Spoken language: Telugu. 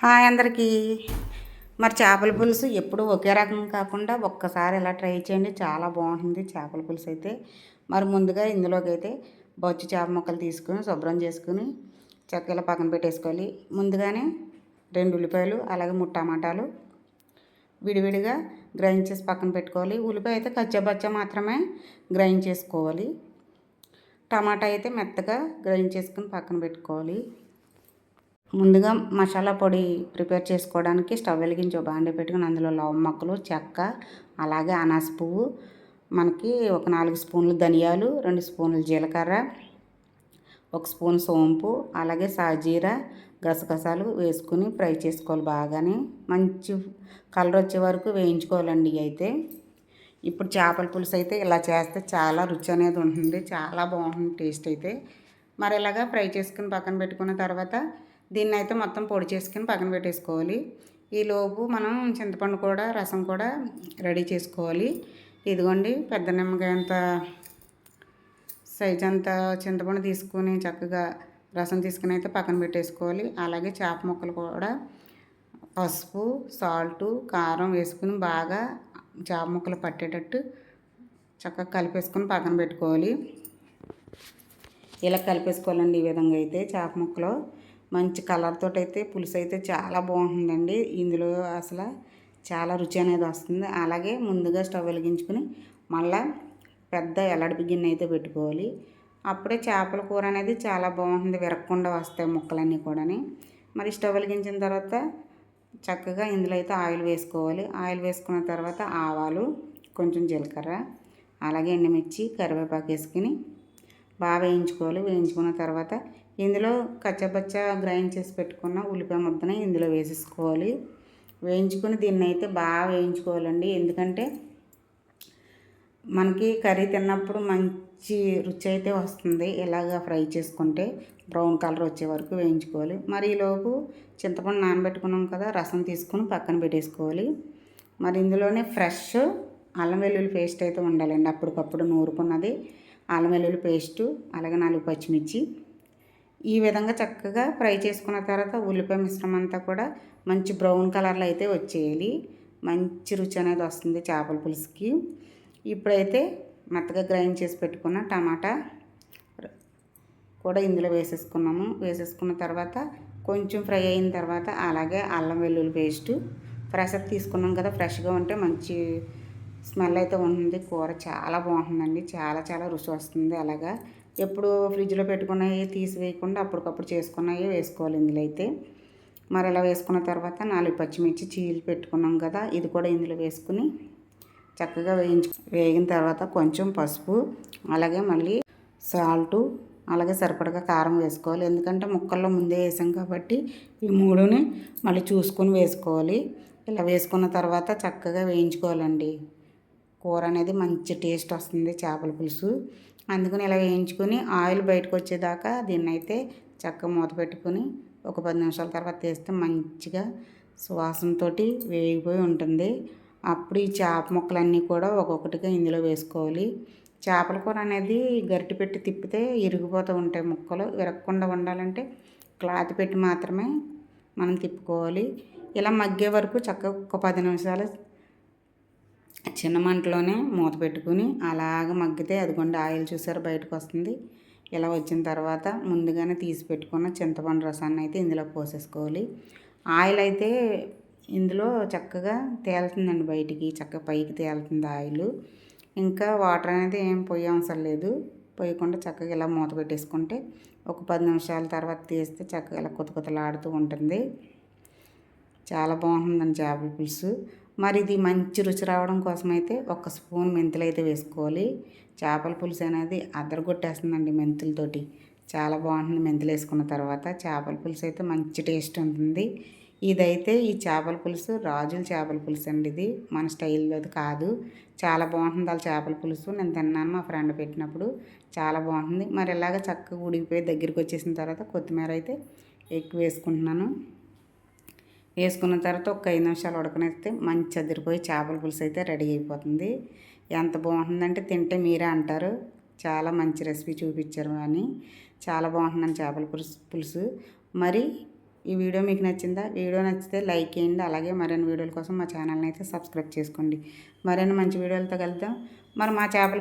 హాయ్ అందరికీ. మరి చేపల పులుసు ఎప్పుడు ఒకే రకం కాకుండా ఒక్కసారి ఇలా ట్రై చేయండి చాలా బాగుంటుంది చేపల పులుసు అయితే. మరి ముందుగా ఇందులోకి అయితే బొచ్చు చేప ముక్కలు తీసుకుని శుభ్రం చేసుకుని చక్కగా పక్కన పెట్టేసుకోవాలి. ముందుగానే రెండు ఉల్లిపాయలు అలాగే మూడు టమాటాలు విడివిడిగా గ్రైండ్ చేసి పక్కన పెట్టుకోవాలి. ఉల్లిపాయ అయితే కచ్చబచ్చ మాత్రమే గ్రైండ్ చేసుకోవాలి. టమాటా అయితే మెత్తగా గ్రైండ్ చేసుకుని పక్కన పెట్టుకోవాలి. ముందుగా మసాలా పొడి ప్రిపేర్ చేసుకోవడానికి స్టవ్ వెలిగించి ఒక బాండి పెట్టుకుని అందులో లవ మొక్కలు చెక్క అలాగే అనాస పువ్వు మనకి ఒక నాలుగు స్పూన్లు ధనియాలు రెండు స్పూన్లు జీలకర్ర ఒక స్పూన్ సోంపు అలాగే సాజీర గసగసాలు వేసుకుని ఫ్రై చేసుకోవాలి బాగానే. మంచి కలర్ వచ్చే వరకు వేయించుకోవాలండి అయితే. ఇప్పుడు చేపల పులుసు అయితే ఇలా చేస్తే చాలా రుచి అనేది ఉంటుంది చాలా బాగుంటుంది టేస్ట్ అయితే. మరి ఇలాగా ఫ్రై చేసుకుని పక్కన పెట్టుకున్న తర్వాత దీన్ని అయితే మొత్తం పొడి చేసుకుని పక్కన పెట్టేసుకోవాలి. ఈలోపు మనం చింతపండు కూడా రసం కూడా రెడీ చేసుకోవాలి. ఇదిగోండి పెద్ద నిమ్మకాయ అంత సైజ్ అంత చింతపండు తీసుకొని చక్కగా రసం తీసుకుని అయితే పక్కన పెట్టేసుకోవాలి. అలాగే చేప ముక్కలు కూడా పసుపు సాల్టు కారం వేసుకుని బాగా చేప ముక్కలు పట్టేటట్టు చక్కగా కలిపేసుకొని పక్కన పెట్టుకోవాలి. ఇలా కలిపేసుకోవాలండి ఈ విధంగా అయితే చేప ముక్కలు. మంచి కలర్ అయితే పులుసు అయితే చాలా బాగుంటుందండి. ఇందులో అసలు చాలా రుచి అనేది వస్తుంది. అలాగే ముందుగా స్టవ్ వెలిగించుకుని మళ్ళా పెద్ద ఎల్లడి గిన్నె అయితే పెట్టుకోవాలి. అప్పుడే చేపల కూర అనేది చాలా బాగుంటుంది. విరగకుండా వస్తాయి ముక్కలన్నీ కూడాని. మరి స్టవ్ వెలిగించిన తర్వాత చక్కగా ఇందులో అయితే ఆయిల్ వేసుకోవాలి. ఆయిల్ వేసుకున్న తర్వాత ఆవాలు కొంచెం జీలకర్ర అలాగే ఎండుమిర్చి కరివేపాకు వేసుకుని బాగా వేయించుకోవాలి. వేయించుకున్న తర్వాత ఇందులో కచ్చపచ్చ గ్రైండ్ చేసి పెట్టుకున్న ఉల్లిపాయ ముద్దని ఇందులో వేసేసుకోవాలి. వేయించుకొని దీన్ని అయితే బాగా వేయించుకోవాలండి. ఎందుకంటే మనకి కర్రీ తిన్నప్పుడు మంచి రుచి అయితే వస్తుంది. ఇలాగ ఫ్రై చేసుకుంటే బ్రౌన్ కలర్ వచ్చే వరకు వేయించుకోవాలి. మరి ఈలోపు చింతపండు నానబెట్టుకున్నాం కదా రసం తీసుకుని పక్కన పెట్టేసుకోవాలి. మరి ఇందులోనే ఫ్రెష్ అల్లం వెల్లుల్లి పేస్ట్ అయితే ఉండాలండి. అప్పటికప్పుడు నూరుకున్నది అల్లం వెల్లుల్లి పేస్టు అలాగే నాలుగు పచ్చిమిర్చి ఈ విధంగా చక్కగా ఫ్రై చేసుకున్న తర్వాత ఉల్లిపాయ మిశ్రమం అంతా కూడా మంచి బ్రౌన్ కలర్లో అయితే వచ్చేయాలి. మంచి రుచి అనేది వస్తుంది చేపల పులుసుకి. ఇప్పుడైతే మెత్తగా గ్రైండ్ చేసి పెట్టుకున్న టమాటా కూడా ఇందులో వేసేసుకున్నాము. వేసేసుకున్న తర్వాత కొంచెం ఫ్రై అయిన తర్వాత అలాగే అల్లం వెల్లుల్లి పేస్టు. ఫ్రెష్ తీసుకున్నాం కదా ఫ్రెష్గా ఉంటే మంచి స్మెల్ అయితే ఉంటుంది. కూర చాలా బాగుంటుందండి. చాలా చాలా రుచి వస్తుంది అలాగా. ఎప్పుడు ఫ్రిడ్జ్లో పెట్టుకున్నవి తీసివేయకుండా అప్పటికప్పుడు చేసుకున్నవి వేసుకోవాలి ఇందులో అయితే. మరి ఇలా వేసుకున్న తర్వాత నాలుగు పచ్చిమిర్చి చీలు పెట్టుకున్నాం కదా ఇది కూడా ఇందులో వేసుకుని చక్కగా వేయించు వేగిన తర్వాత కొంచెం పసుపు అలాగే మళ్ళీ సాల్టు అలాగే సరిపడగా కారం వేసుకోవాలి. ఎందుకంటే ముక్కల్లో ముందే వేసాం కాబట్టి ఈ మూడుని మళ్ళీ చూసుకొని వేసుకోవాలి. ఇలా వేసుకున్న తర్వాత చక్కగా వేయించుకోవాలండి. కూర అనేది మంచి టేస్ట్ వస్తుంది చేపల పులుసు. అందుకని ఇలా వేయించుకొని ఆయిల్ బయటకు వచ్చేదాకా దీన్ని అయితే చక్కగా మూత పెట్టుకొని ఒక పది నిమిషాల తర్వాత తీస్తే మంచిగా సువాసనతో వేగిపోయి ఉంటుంది. అప్పుడు ఈ చేప ముక్కలన్నీ కూడా ఒక్కొక్కటిగా ఇందులో వేసుకోవాలి. చేపల కూర అనేది గరిటె పెట్టి తిప్పితే ఇరిగిపోతూ ఉంటాయి ముక్కలు. విరగకుండా ఉండాలంటే క్లాత్ పెట్టి మాత్రమే మనం తిప్పుకోవాలి. ఇలా మగ్గే వరకు చక్కగా ఒక పది నిమిషాలు చిన్న మంటలోనే మూత పెట్టుకుని అలాగ మగ్గితే అదిగోండి ఆయిల్ చూసారు బయటకు వస్తుంది. ఇలా వచ్చిన తర్వాత ముందుగానే తీసి పెట్టుకున్న చింతపండు రసాన్ని అయితే ఇందులో పోసేసుకోవాలి. ఆయిల్ అయితే ఇందులో చక్కగా తేలుతుందండి బయటికి చక్కగా పైకి తేలుతుంది ఆయిల్. ఇంకా వాటర్ అనేది ఏం పోయే అవసరం లేదు. పోయకుండా చక్కగా ఇలా మూత పెట్టేసుకుంటే ఒక పది నిమిషాల తర్వాత తీస్తే చక్కగా ఇలా కొత్త కొత్తలాడుతూ ఉంటుంది. చాలా బాగుంటుందండి చేపల పులుసు. మరి ఇది మంచి రుచి రావడం కోసం అయితే ఒక స్పూన్ మెంతులు అయితే వేసుకోవాలి. చేపల పులుసు అనేది అదరగొట్టేస్తుందండి మెంతులతోటి. చాలా బాగుంటుంది మెంతులు వేసుకున్న తర్వాత. చేపల పులుసు అయితే మంచి టేస్ట్ ఉంటుంది. ఇదైతే ఈ చేపల పులుసు రాజుల చేపల పులుసు అండి ఇది. మన స్టైల్లో కాదు. చాలా బాగుంటుంది వాళ్ళ చేపల పులుసు. నేను తిన్నాను మా ఫ్రెండ్ పెట్టినప్పుడు. చాలా బాగుంటుంది. మరి ఇలాగ చక్కగా ఉడికిపోయి దగ్గరికి వచ్చేసిన తర్వాత కొత్తిమీర అయితే ఎక్కువ వేసుకుంటున్నాను. వేసుకున్న తర్వాత ఒక ఐదు నిమిషాలు ఉడకనేస్తే మంచి అదిరిపోయి చేపల పులుసు అయితే రెడీ అయిపోతుంది. ఎంత బాగుంటుందంటే తింటే మీరే అంటారు. చాలా మంచి రెసిపీ చూపించారు అని. చాలా బాగుంటుందని చేపల పులుసు పులుసు. మరి ఈ వీడియో మీకు నచ్చిందా? వీడియో నచ్చితే లైక్ చేయండి. అలాగే మరిన్ని వీడియోల కోసం మా ఛానల్ని అయితే సబ్స్క్రైబ్ చేసుకోండి. మరిన్ని మంచి వీడియోలతో కలుద్దాం. మరి మా చేపల